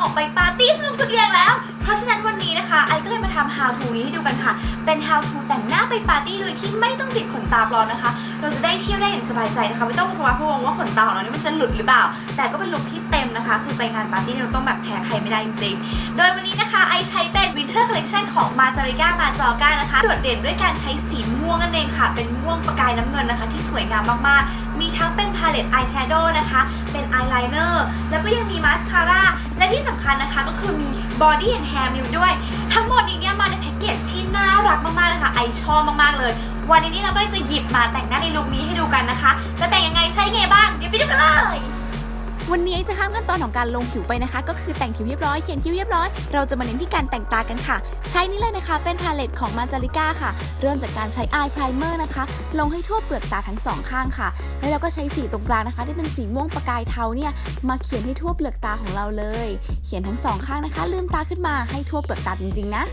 ออกไปปาร์ตี้สนุกสุดเรียงแล้ว เพราะฉะนั้นวันนี้นะคะ ไอก็เลยมาทำ how to นี้ให้ดูกันค่ะ เป็น how to แต่งหน้าไปปาร์ตี้โดยที่ไม่ต้องติดขนตาปลอมนะคะเราจะได้เที่ยวได้อย่างสบายใจนะคะ ไม่ต้องกลัวพะวงว่าขนตาของเรานี่มันจะหลุดหรือเปล่า แต่ก็เป็นลุคที่เต็มนะคะ คือไปงานปาร์ตี้เราต้องแบบแพ้ใครไม่ได้จริงๆ โดยวันนี้นะคะไอใช้เป็น winter collection ของ m a j o r i g a m a j o r g a นะคะ โดดเด่นด้วยการใช้สีม่วงนั่นเองค่ะ เป็นม่วงประกายน้ำเงินนะคะ ที่สวยงามมากๆ มีทั้งเป็นพาเลตอายแชโดว์นะคะ เป็นอายไลเนอร์ แล้วก็ยังมีมาสคาร่า และที่สำคัญนะคะก็คือมี body and hair milk ด้วย ทั้งหมดนี้เนี่ยมาในแพ็กเกจที่น่ารักมากๆนะคะไอชอบมากๆเลย วันนี้เราก็เลยจะหยิบมาแต่งหน้าในลุคนี้ให้ดูกันนะคะ จะแต่งยังไงใช้ไงบ้าง เดี๋ยวไปดูกันเลย วันนี้จะข้ามขั้นตอนของการลงผิวไปนะคะ ก็คือแต่งผิวเรียบร้อยเขียนคิ้วเรียบร้อย เราจะมาเน้นที่การแต่งตากันค่ะ ใช้นี่เลยนะคะ เป็นพาเลตของมาจาริก้าค่ะ เริ่มจากการใช้อายไพรเมอร์นะคะ ลงให้ทั่วเปลือกตาทั้งสองข้างค่ะ แล้วเราก็ใช้สีตรงกลางนะคะ ที่เป็นสีม่วงประกายเทาเนี่ย มาเขียนให้ทั่วเปลือกตาของเราเลย เขียนทั้งสองข้างนะคะ ลืมตาขึ้นมาให้ทั่วเปลือกตาจริงๆนะ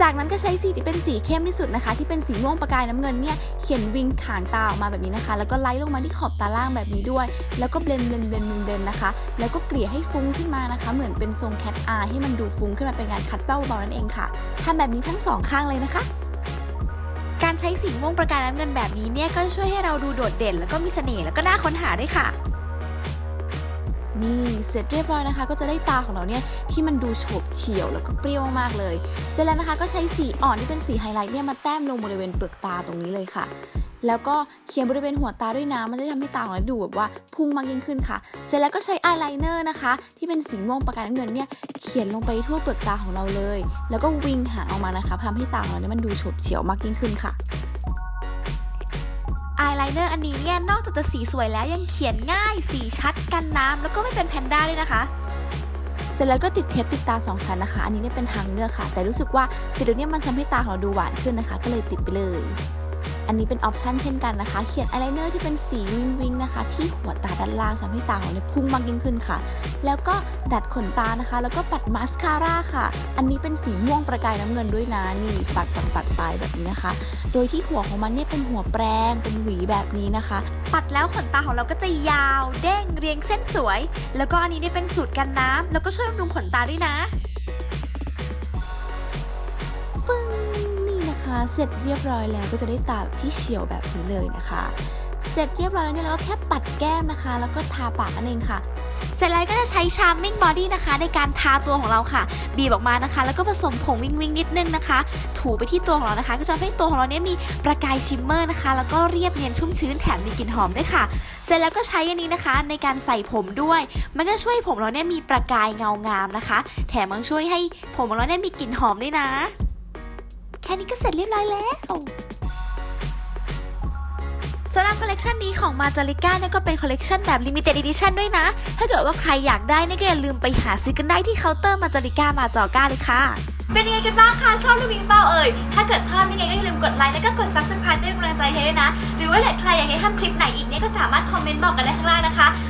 จากนั้นก็ใช้สีที่เป็นสีเข้มที่สุดนะคะ ที่เป็นสีม่วงประกายน้ำเงินเนี่ยเขียนวิงขางตาออกมาแบบนี้นะคะ แล้วก็ไล่ลงมาที่ขอบตาล่างแบบนี้ด้วย แล้วก็เบลนเบลนเบลนเบลนนะคะ แล้วก็เกลี่ยให้ฟุ้งขึ้นมานะคะ เหมือนเป็นทรงแคทอายให้มันดูฟุ้งขึ้นมาเป็นการคัดเบ้าเบาๆนั่นเองค่ะทำแบบนี้ทั้งสองข้างเลยนะคะการใช้สีม่วงประกายน้ำเงินแบบนี้เนี่ยก็จะช่วยให้เราดูโดดเด่น แล้วก็มีเสน่ห์แล้วก็น่าค้นหาด้วยค่ะ นี่เสร็จเรียบร้อยนะคะ ก็จะได้ตาของเราเนี่ยที่มันดูโฉบเฉี่ยวแล้วก็เปรี้ยวมากเลย เสร็จแล้วนะคะก็ใช้สีอ่อนที่เป็นสีไฮไลท์เนี่ยมาแต้มลงบริเวณเปลือกตาตรงนี้เลยค่ะ แล้วก็เขียนบริเวณหัวตาด้วยนะมันจะทำให้ตาของเราดูแบบว่าพุ่งมากยิ่งขึ้นค่ะ เสร็จแล้วก็ใช้อายไลเนอร์นะคะ ที่เป็นสีม่วงประกายน้ำเงินเนี่ยเขียนลงไปทั่วเปลือกตาของเราเลย แล้วก็วิงหางออกมานะคะทำให้ตาของเราเนี่ยมันดูโฉบเฉี่ยวมากยิ่งขึ้นค่ะ ไลเนอร์อันนี้เนี่ยนอกจากจะสีสวยแล้วยังเขียนง่ายสีชัดกันน้ำแล้วก็ไม่เป็นแพนด้าด้วยนะคะเสร็จแล้วก็ติดเทปติดตา2ชั้นนะคะ อันนี้เนี่ยเป็นทางเลือกค่ะ แต่รู้สึกว่าติดตรงเนี้ยมันทำให้ตาของเราดูหวานขึ้นนะคะ ก็เลยติดไปเลย อันนี้เป็นออปชันเช่นกันนะคะ เขียนอายไลเนอร์ที่เป็นสีวิงวิงนะคะ ที่หัวตาด้านล่างทำให้ตาของเราพุ่งมากยิ่งขึ้นค่ะ แล้วก็ดัดขนตานะคะ แล้วก็ปัดมาสคาร่าค่ะ อันนี้เป็นสีม่วงประกายน้ำเงินด้วยนะ นี่ปัดปัดปัดไปแบบนี้นะคะ โดยที่หัวของมันเนี่ยเป็นหัวแปรงเป็นหวีแบบนี้นะคะ ปัดแล้วขนตาของเราก็จะยาว เด้งเรียงเส้นสวย แล้วก็อันนี้เนี่ยเป็นสูตรกันน้ำแล้วก็ช่วยบำรุงขนตาด้วยนะ เสร็จเรียบร้อยแล้วก็จะได้ตาที่เฉียวแบบนี้เลยนะคะ เสร็จเรียบร้อยแล้วเนี่ยเราก็แค่ปัดแก้มนะคะ แล้วก็ทาปากนั่นเองค่ะเสร็จแล้วก็จะใช้ Charming Body นะคะ ในการทาตัวของเราค่ะ บีบออกมานะคะ แล้วก็ผสมผงวิงวิงนิดนึงนะคะ ถูไปที่ตัวของเรานะคะ ก็จะทำให้ตัวของเราเนี่ยมีประกายชิมเมอร์นะคะ แล้วก็เรียบเนียนชุ่มชื้นแถมมีกลิ่นหอมด้วยค่ะ เสร็จแล้วก็ใช้อันนี้นะคะในการใส่ผมด้วย มันก็ช่วยผมเราเนี่ยมีประกายเงางามนะคะ แถมมันช่วยให้ผมของเราเนี่ยมีกลิ่นหอมด้วยนะ ค่นี้ก็เสร็จเรียบร้อยแล้วสำหรับคอลเลกชันนี้ของมาจาริก้าเนี่ยก็เป็นคอลเลกชันแบบ Limited Edition ด้วยนะ ถ้าเกิดว่าใครอยากได้เนี่ยก็อย่าลืมไปหาซื้อกันได้ที่เคาน์เตอร์มาจาริก้ามาจอก้าเลยค่ะ เป็นยังไงกันบ้างคะชอบรูปนี้เปล่าเอ่ย ถ้าเกิดชอบยังไงก็อย่าลืมกดไลค์แล้วก็กด subscribe เป็นกำลังใจให้ด้วยนะ หรือว่าใครอยากให้ทำคลิปไหนอีกเนี่ยก็สามารถคอมเมนต์บอกกันได้ข้างล่างนะคะสำหรับวันนี้เนี่ยไอ้ไปก่อนแล้วเจอกันใหม่วิดีโอหน้าบ๊ายบายค่ะ